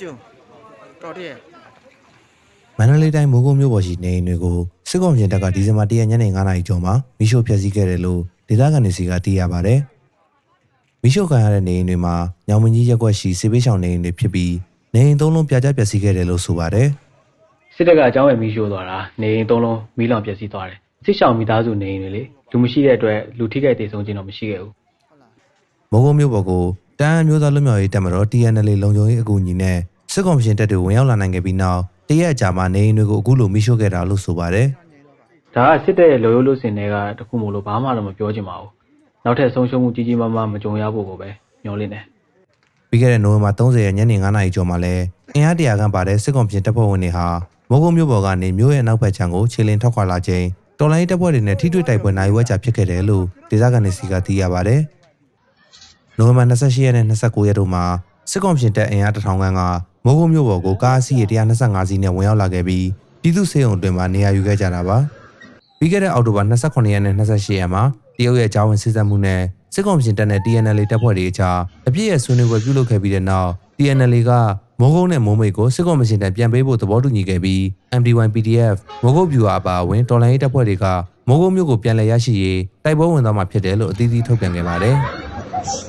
ကျုံတော်တဲ့မန္တလေးတိုင်းမိုးကုတ်မြို့ပေါ်ရှိနေအိမ်တွေကိုစစ်ကောင်ပြင်တပ်ကဒီဇင်ဘာ၁ရက်ညနေ9:00နာရီကျော်မှာမိရှို့ဖျက်ဆီးခဲ့တယ်လို့ဒေသခံတွေစီကသိရပါဗျ။မိရှို့ခံရတဲ့နေအိမ်တွေမှာညောင်မင်းကြီးရက်ကွက်ရှိစေပေးချောင်နေအိမ်တွေဖြစ်ပြီးနေအိမ်သုံးလုံးပြာကျပျက်စီးခဲ့တယ်လို့ဆိုပါတယ်။စစ်တပ်ကအကြောင်းဝယ်မီးရှို့သွားတာနေအိမ်သုံးလုံးမီးလောင်ပျက်စီးသွားတယ်စစ်ရှောင်မိသားစုနေအိမ်တွေလေလူမရှိတဲ့အတွက်လူထိခိုက်ဒေဆုံးခြင်းတော့မရှိခဲ့ဘူးမိုးကုတ်မြို့ပေါ်ကို တန်းအမျိုးသားလွတ်မြောက်ရေးတပ်မတော် TNL လုံခြုံရေးအကူအညီနဲ့စစ်ကောင်ရှင်တပ်တွေဝင်ရောက်လာနိုင်ခဲ့ပြီးနောက်တရက်အကြာမှာနေအိမ်တွေကိုအခုလိုမိရှို့ခဲ့တာလို့ဆိုပါတယ်ဒါကစစ်တပ်ရဲ့လိုရိုးလို့စင်တွေကတခုမို့လို့ဘာမှတော့မပြောချင်ပါဘူးနောက်ထပ်ဆုံးရှုံးမှုကြီးကြီးမားမားမကြုံရဖို့ကိုပဲမျှော်လင့်တယ်။ပြီးခဲ့တဲ့နိုဝင်ဘာ30ရက်ညနေ9:00နာရီကျော်မှာလဲအင်အားတရာခန့်ပါတဲ့စစ်ကောင်ပြင်တပ်ဖွဲ့ဝင်တွေဟာမိုးကုတ်မြို့ပေါ်ကနေမြို့ရဲ့နောက်ဘက်ခြမ်းကိုခြေလင်းထွက်ခွာလာချိန်တော်လိုင်းတပ်ဖွဲ့တွေနဲ့ထိတွေ့တိုက်ပွဲနိုင်ဝဲကြဖြစ်ခဲ့တယ်လို့ဒေသခံတွေစီကသိရပါတယ်။ နိုဝင်ဘာ28ရက်နဲ့29ရက်တို့မှာစစ်ကောင်ပြင်တပ်အင်အား1000ခန့်ကမိုးကုတ်မြို့ပေါ်ကိုကားအစီးရေ125စီးနဲ့ဝင်ရောက်လာခဲ့ပြီးပြည်သူ့စေုံအတွင်းမှာနေရာယူခဲ့ကြတာပါ။ပြီးခဲ့တဲ့အောက်တိုဘာ28ရက်နဲ့28ရက်မှာတရုတ်ရဲ့ကြားဝင်စစ်တပ်မှုနဲ့စစ်ကောင်ပြင်တပ်နဲ့ TNL တပ်ဖွဲ့တွေအကြားအပြည့်ရဲ့ဆွေးနွေးပွဲပြုလုပ်ခဲ့ပြီးတဲ့နောက် TNL ကမိုးကုတ်နဲ့မိုးမိတ်ကိုစစ်ကောင်ပြင်တပ်ပြန်ပေးဖို့သဘောတူညီခဲ့ပြီး MD1 PDF မိုးကုတ်ဗျူဟာအပါအဝင်တော်လိုင်းရေးတပ်ဖွဲ့တွေကမိုးကုတ်မြို့ကိုပြန်လည်ရရှိရေးတိုက်ပွဲဝင်သွားမှာဖြစ်တယ်လို့အသီးသီးထုတ်ပြန်ခဲ့ပါတယ်။ ます。